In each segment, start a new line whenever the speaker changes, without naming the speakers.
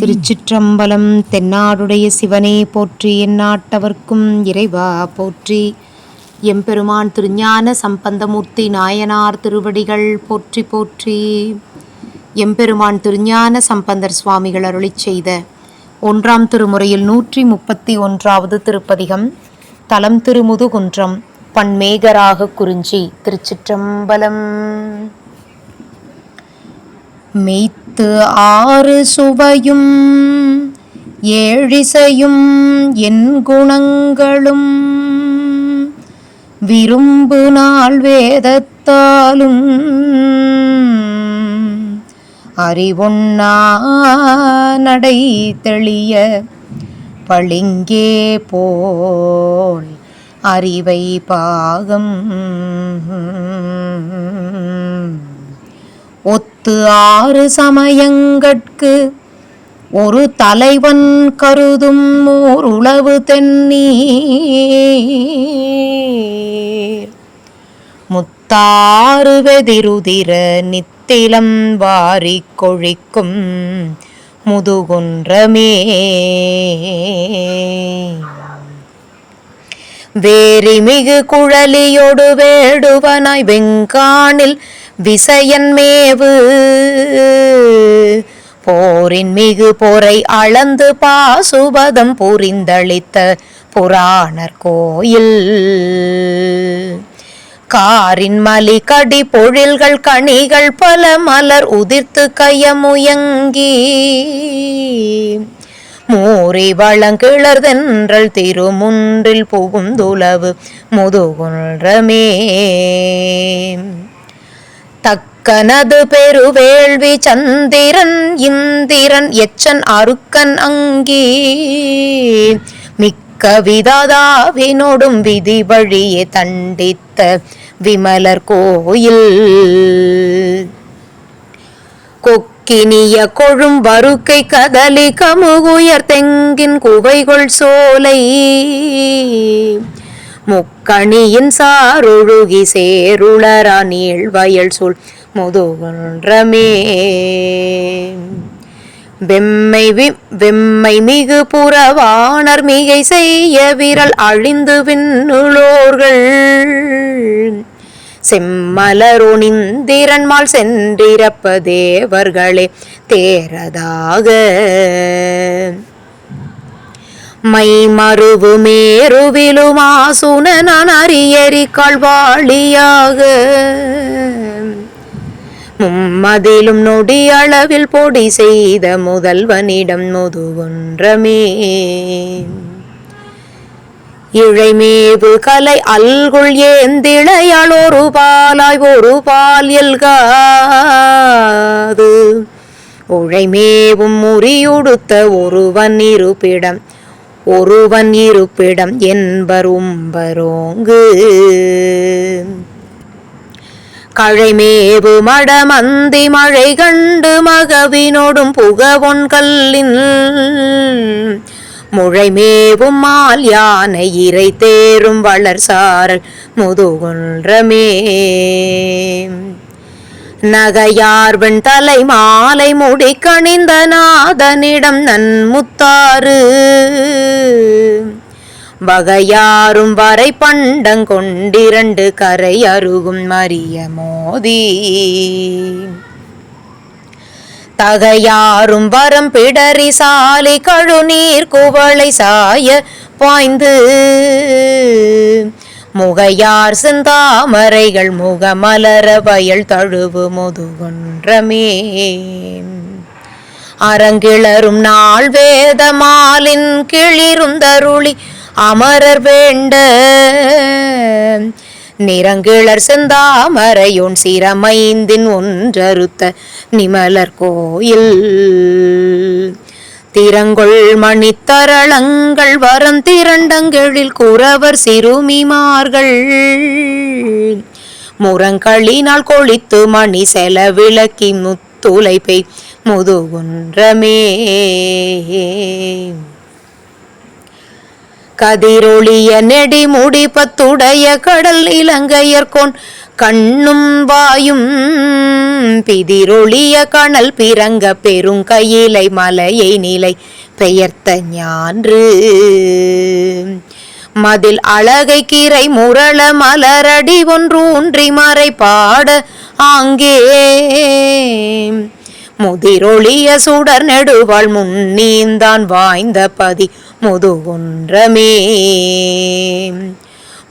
திருச்சிற்றம்பலம் தென்னாடுடைய சிவனே போற்றி எந்நாட்டவர்க்கும் இறைவா போற்றி. எம்பெருமான் திருஞான சம்பந்தமூர்த்தி நாயனார் திருவடிகள் போற்றி போற்றி. எம்பெருமான் திருஞான சம்பந்தர் சுவாமிகள் அருளிச் செய்த ஒன்றாம் திருமுறையில் நூற்றி முப்பத்தி ஒன்றாவது திருப்பதிகம் தலம் திருமுதுகுன்றம் பன்மேகராக குறிஞ்சி திருச்சிற்றம்பலம். மெய்த்து ஆறு சுவையும் ஏழிசையும் என் குணங்களும். விரும்பு நாள் வேதத்தாலும் அறிவொன்னா நடை தெளிய பளிங்கே போல் அறிவை பாகம். ஒத்து பத்து ஆறு சமயங்கட்கு ஒரு தலைவன் கருதும் ஓர் உளவு தென்னீர். முத்தாறு வெதிருதிர நித்திலம் வாரி கொழிக்கும் முதுகுன்றமே. வேரிமிகு குழலியொடு வேடுவனாய் வெங்கானில் விசயன்மேவு. போரின் மிகு போரை அளந்து பாசுபதம் புரிந்தளித்த புராணர் கோயில். காரின் மலி கடி பொழில்கள் கனிகள் பல மலர் உதிர்த்து கையமுயங்கி. மூறி வளங்கிளர்தென்றல் திருமுன்றில் புகுந்துளவு முதுகுன்றமே. கனது பெருவேள்வி சந்திரன் இந்திரன் எச்சன் அருக்கன் அங்கி. மிக்க விதாதாவினோடும் விதி வழியே தண்டித்த விமலர் கோயில். கொக்கினிய கொழும் வருக்கை கதலி கமுகுயர் தெங்கின் குவைகொள் சோலை. முக்கணியின் சாருழுகி சேருளரா நீள் வயல் சொல் முதுகுன்றமே. வெம்மை வெம்மை மிகு புறவாணர் மிகை செய்ய விரல் அழிந்து விண்ணுளோர்கள். செம்மலருணிந்திரன்மால் சென்றிருப்ப தேவர்களே தேரதாக. மைமருவு மேருவிலுமாசுன நான் அரியறி கால்வாளியாக. மும்மதிலும் நொடி அளவில் பொடி செய்த முதல்வனிடம் முதுகுன்றமே. இழைமேவு கலை அல்குள் ஏந்திழையால் ஒரு பாலாய் ஒரு பால் எல்காது. உழைமேவும் முறியுடுத்த ஒருவன் இருப்பிடம் ஒருவன் இருப்பிடம் என்பர் உம்பரோங்கு. கழைமேவு மடமந்தி மழை கண்டு மகவினோடும் புகவொன் கல்லின். முழைமேவும் மால் யானை இறை தேரும் வளர் சாரல் முதுகுன்றமே. நகையார்வன் தலை மாலை முடி கணிந்த நாதனிடம் நன்முத்தாறு. வகையாரும் வரை பண்டங்கொண்டிரண்டு கரை அருகும் மரிய மோதி. தகையாரும் வரம் பிடரி சாலை கழுநீர் குவளை சாய பாய்ந்து. முகையார் செந்தாமரைகள் முகமலர வயல் தழுவு முதுகொன்றமே அரங்கிளரும் நாள் வேதமாலின் கிளிருந்தருளி அமரர் வேண்ட நிறங்கிழர் செந்தாமரையுன் சிரமைந்தின் ஒன்றறுத்த நிமலர் கோயில். திறங்கொள் மணித்தரளங்கள் வரம் திரண்டங்களில் குறவர் சிறுமிமார்கள். முரங்களினால் கொளித்து மணி செல விளக்கி முத்துலைப்பை முதுகுன்றமே. கதிரொளிய நெடி முடிப்பத்துடைய கடல் இலங்கையர்கொன் கண்ணும் வாயும் பிதிரொளிய கணல் பிறங்க பெருங்கையிலை மலையை நிலை பெயர்த்த ஞான்று. மதில் அழகை கீரை முரள மலரடி ஒன்று ஊன்றி மறை பாட ஆங்கே. முதிரொளிய சுடர் நெடுவாள் முன்னீந்தான் வாய்ந்த பதி. முதுகுன்றமே.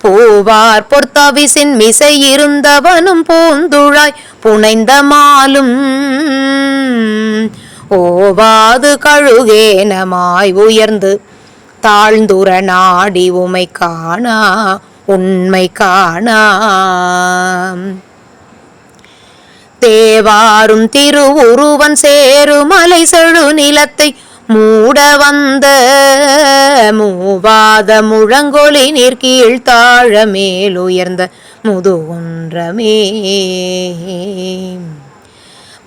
பூவார் பொற்தவிசின் மிசை இருந்தவனும் பூந்துழாய் புனைந்த மாலும். ஓவாது கழுகேனமாய் உயர்ந்து தாழ்ந்துர நாடி உமை காணா உண்மை காணா. தேவாரும் திருவுருவன் சேருமலை செழு நிலத்தை மூட வந்த மூவாத முழங்கொலி நீர் கீழ் தாழ மேலுயர்ந்த முதுகுன்றமே.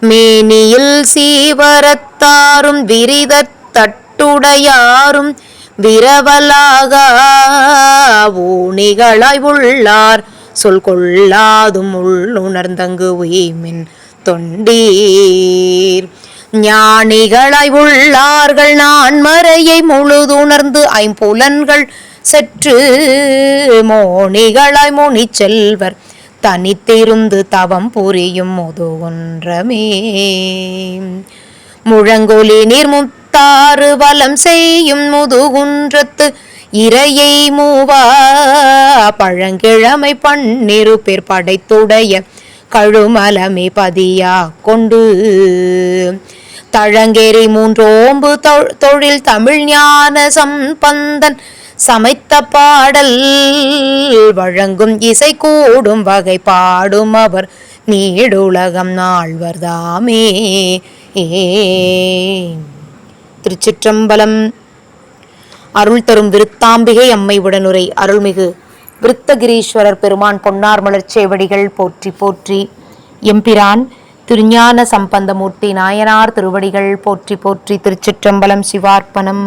மேனியில் சீவரத்தாரும் விரிதத் தட்டுடையாரும் விரவலாக ஊணிகளாய் உள்ளார் சொல் கொள்ளாதும் உள்ளுணர்ந்தங்கு உய்மின் தொண்டீர். ஞானிகளாய் உள்ளார்கள் நான் மறையை முழுதுணர்ந்து ஐம்புலன்கள் சற்று மோனிகளாய் மோனி செல்வர் தனித்திருந்து தவம் புரியும் முதுகுன்றமே. முழங்கொலி நீர் முத்தாறு வலம் செய்யும் முதுகுன்றத்து இரையை மூவா பழங்கிழமை பன்னிரு பேர் படைத்துடைய கழுமலமே பதியா கொண்டு. தழங்கேரி மூன்றோம்பு தொழில் தமிழ் ஞான சம்பந்தன் சமைத்த பாடல். வழங்கும் இசை கூடும் வகை பாடும் அவர் நீடுலகம் நால்வர்தாமே ஏ. திருச்சிற்றம்பலம் அருள் தரும் விருத்தாம்பிகை அம்மை உடனுரை. அருள்மிகு விருத்தகிரீஸ்வரர் பெருமான் பொன்னார் மலர்ச்சேவடிகள் போற்றி போற்றி. எம்பிரான் திருஞான சம்பந்தமூர்த்தி நாயனார் திருவடிகள் போற்றி போற்றி திருச்சிற்றம்பலம் சிவார்ப்பணம்.